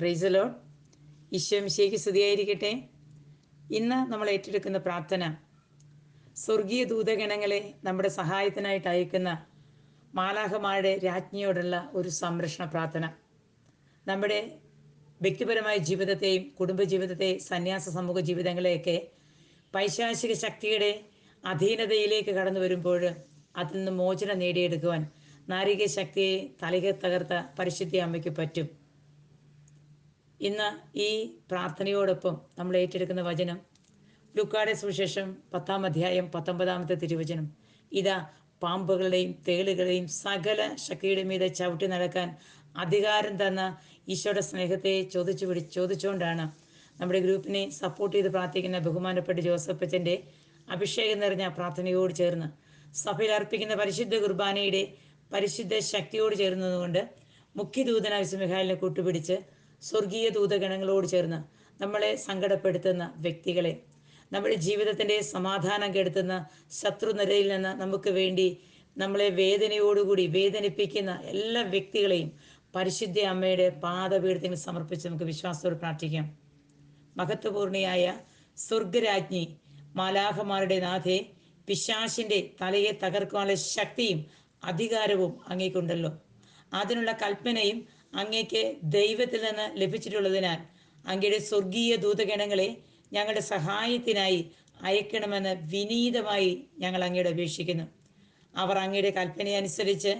പ്രൈസലോ ഈശോ മിശേക്ക് സ്തുതിയായിരിക്കട്ടെ. ഇന്ന് നമ്മൾ ഏറ്റെടുക്കുന്ന പ്രാർത്ഥന സ്വർഗീയ ദൂതഗണങ്ങളെ നമ്മുടെ സഹായത്തിനായിട്ട് അയക്കുന്ന മാലാഹമാരുടെ രാജ്ഞിയോടുള്ള ഒരു സംരക്ഷണ പ്രാർത്ഥന. നമ്മുടെ വ്യക്തിപരമായ ജീവിതത്തെയും കുടുംബജീവിതത്തെ സന്യാസ സമൂഹ ജീവിതങ്ങളെയൊക്കെ പൈശാചിക ശക്തിയുടെ അധീനതയിലേക്ക് കടന്നു വരുമ്പോൾ അതിൽ നിന്ന് മോചനം നേടിയെടുക്കുവാൻ നാരിക ശക്തിയെ തലകെ തകർത്ത പരിശുദ്ധി അമ്മയ്ക്ക് പറ്റും. ഇന്ന് ഈ പ്രാർത്ഥനയോടൊപ്പം നമ്മൾ ഏറ്റെടുക്കുന്ന വചനം ലുക്കാടെ സുവിശേഷം പത്താം അധ്യായം പത്തൊമ്പതാമത്തെ തിരുവചനം. ഇതാ പാമ്പുകളുടെയും തേളുകളുടെയും സകല ശക്തിയുടെ മീതെ ചവിട്ടി നടക്കാൻ അധികാരം തന്ന ഈശോയുടെ സ്നേഹത്തെ ചോദിച്ചു പിടി ചോദിച്ചുകൊണ്ടാണ് നമ്മുടെ ഗ്രൂപ്പിനെ സപ്പോർട്ട് ചെയ്ത് പ്രാർത്ഥിക്കുന്ന ബഹുമാനപ്പെട്ട ജോസഫ് അച്ഛന്റെ അഭിഷേകം നിറഞ്ഞ പ്രാർത്ഥനയോട് ചേർന്ന് സഭയിൽ അർപ്പിക്കുന്ന പരിശുദ്ധ കുർബാനയുടെ പരിശുദ്ധ ശക്തിയോട് ചേർന്നതുകൊണ്ട് മുഖ്യദൂതന വിസ്മിഹാലിനെ കൂട്ടുപിടിച്ച് സ്വർഗീയ ദൂതഗണങ്ങളോട് ചേർന്ന് നമ്മളെ സങ്കടപ്പെടുത്തുന്ന വ്യക്തികളെ നമ്മുടെ ജീവിതത്തിന്റെ സമാധാനം കെടുത്തുന്ന ശത്രുനിരയിൽ നിന്ന് നമുക്ക് വേണ്ടി നമ്മളെ വേദനയോടുകൂടി വേദനിപ്പിക്കുന്ന എല്ലാ വ്യക്തികളെയും പരിശുദ്ധ അമ്മയുടെ പാദപീഠത്തിന് സമർപ്പിച്ച് നമുക്ക് വിശ്വാസത്തോട് പ്രാർത്ഥിക്കാം. മഹത്വപൂർണിയായ സ്വർഗരാജ്ഞി മാലാഹമാരുടെ നാഥെ പിശാശിന്റെ തലയെ തകർക്കാനുള്ള ശക്തിയും അധികാരവും അങ്ങേക്കുണ്ടല്ലോ. അതിനുള്ള കൽപ്പനയും അങ്ങേക്ക് ദൈവത്തിൽ നിന്ന് ലഭിച്ചിട്ടുള്ളതിനാൽ അങ്ങയുടെ സ്വർഗീയ ദൂതഗണങ്ങളെ ഞങ്ങളുടെ സഹായത്തിനായി അയക്കണമെന്ന് വിനീതമായി ഞങ്ങൾ അങ്ങയുടെ അപേക്ഷിക്കുന്നു. അവർ അങ്ങയുടെ കൽപ്പനയനുസരിച്ച്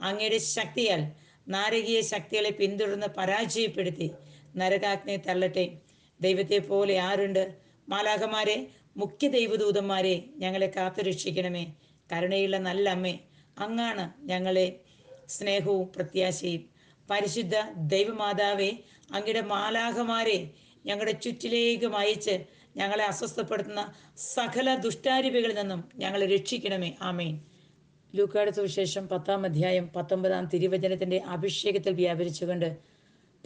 അങ്ങയുടെ ശക്തിയാൽ നാരകീയ ശക്തികളെ പിന്തുടർന്ന് പരാജയപ്പെടുത്തി നരകാഗ്നെ തള്ളട്ടെ. ദൈവത്തെ പോലെ ആരുണ്ട്? മാലാഖമാരെ മുഖ്യ ദൈവദൂതന്മാരെ ഞങ്ങളെ കാത്തുരക്ഷിക്കണമേ കരുണയുള്ള നല്ല അമ്മേ അങ്ങാണ് ഞങ്ങളെ സ്നേഹവും പ്രത്യാശയും. പരിശുദ്ധ ദൈവമാതാവെ അങ്ങയുടെ മാലാഹമാരെ ഞങ്ങളുടെ ചുറ്റിലേക്ക് അയച്ച് ഞങ്ങളെ അസ്വസ്ഥപ്പെടുത്തുന്ന സകല ദുഷ്ടാരൂപികളിൽ നിന്നും ഞങ്ങളെ രക്ഷിക്കണമേ. ആമേൻ. ലൂക്കാട് സുവിശേഷം പത്താം അധ്യായം പത്തൊമ്പതാം തിരുവചനത്തിന്റെ അഭിഷേകത്തിൽ വ്യാപരിച്ചുകൊണ്ട്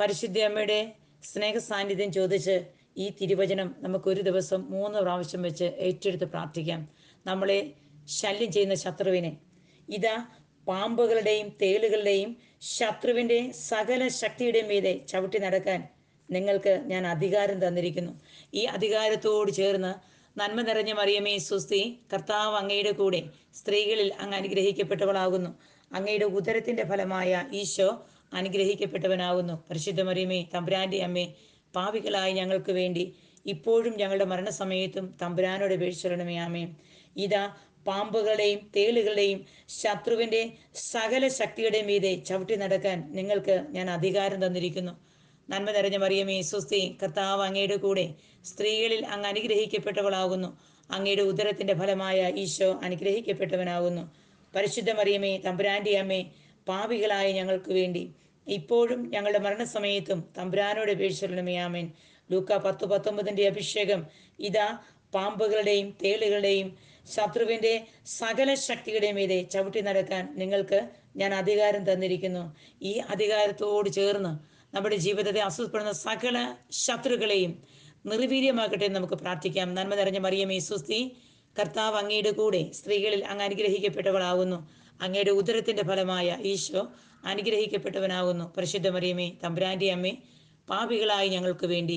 പരിശുദ്ധ അമ്മയുടെ സ്നേഹ സാന്നിധ്യം ചോദിച്ച് ഈ തിരുവചനം നമുക്ക് ഒരു ദിവസം മൂന്ന് പ്രാവശ്യം വെച്ച് ഏറ്റെടുത്ത് പ്രാർത്ഥിക്കാം. നമ്മളെ ശല്യം ചെയ്യുന്ന ശത്രുവിനെ ഇതാ പാമ്പുകളുടെയും തേലുകളുടെയും ശത്രുവിന്റെ സകല ശക്തിയുടെയും മീതെ ചവിട്ടി നടക്കാൻ നിങ്ങൾക്ക് ഞാൻ അധികാരം തന്നിരിക്കുന്നു. ഈ അധികാരത്തോട് ചേർന്ന് നന്മ നിറഞ്ഞ മറിയമേ സുസ്തി കർത്താവ് അങ്ങയുടെ കൂടെ സ്ത്രീകളിൽ അങ്ങ് അനുഗ്രഹിക്കപ്പെട്ടവളാകുന്നു. അങ്ങയുടെ ഉദരത്തിന്റെ ഫലമായ ഈശോ അനുഗ്രഹിക്കപ്പെട്ടവനാകുന്നു. പരിശുദ്ധ മറിയമേ തമ്പുരാന്റെ അമ്മേ പാവികളായി ഞങ്ങൾക്ക് വേണ്ടി ഇപ്പോഴും ഞങ്ങളുടെ മരണസമയത്തും തമ്പുരാനോട് അപേക്ഷിച്ചിരണമേ ആമേ ഇതാ പാമ്പുകളുടെയും തേളുകളുടെയും ശത്രുവിന്റെ സകല ശക്തിയുടെ മീതെ ചവിട്ടി നടക്കാൻ നിങ്ങൾക്ക് ഞാൻ അധികാരം തന്നിരിക്കുന്നു. നന്മ നിറഞ്ഞ മറിയമേ സുസ്തി കർത്താവ് അങ്ങയുടെ കൂടെ സ്ത്രീകളിൽ അങ്ങ് അനുഗ്രഹിക്കപ്പെട്ടവളാകുന്നു. അങ്ങയുടെ ഉദരത്തിന്റെ ഫലമായ ഈശോ അനുഗ്രഹിക്കപ്പെട്ടവനാകുന്നു. പരിശുദ്ധ മറിയമേ തമ്പുരാന്റെ അമ്മേ പാപികളായ ഞങ്ങൾക്ക് വേണ്ടി. ഇപ്പോഴും ഞങ്ങളുടെ മരണസമയത്തും തമ്പുരാനോട് അപേക്ഷിക്കണമേ ആമേൻ ലൂക്ക പത്ത് പത്തൊമ്പതിന്റെ അഭിഷേകം ഇതാ പാമ്പുകളുടെയും തേളുകളുടെയും ശത്രുവിന്റെ സകല ശക്തിയുടെ മീതെ ചവിട്ടി നടക്കാൻ നിങ്ങൾക്ക് ഞാൻ അധികാരം തന്നിരിക്കുന്നു. ഈ അധികാരത്തോട് ചേർന്ന് നമ്മുടെ ജീവിതത്തെ അസ്വസ്ഥപ്പെടുന്ന സകല ശത്രുക്കളെയും നിർവീര്യമാക്കട്ടെ നമുക്ക് പ്രാർത്ഥിക്കാം. നന്മ നിറഞ്ഞ മറിയമേ സുസ്തി കർത്താവ് അങ്ങയുടെ കൂടെ സ്ത്രീകളിൽ അങ്ങ് അനുഗ്രഹിക്കപ്പെട്ടവളാകുന്നു. അങ്ങയുടെ ഉദരത്തിന്റെ ഫലമായ ഈശോ അനുഗ്രഹിക്കപ്പെട്ടവനാകുന്നു. പരിശുദ്ധ മറിയമേ തമ്പുരാന്റെ അമ്മേ പാപികളായി ഞങ്ങൾക്ക് വേണ്ടി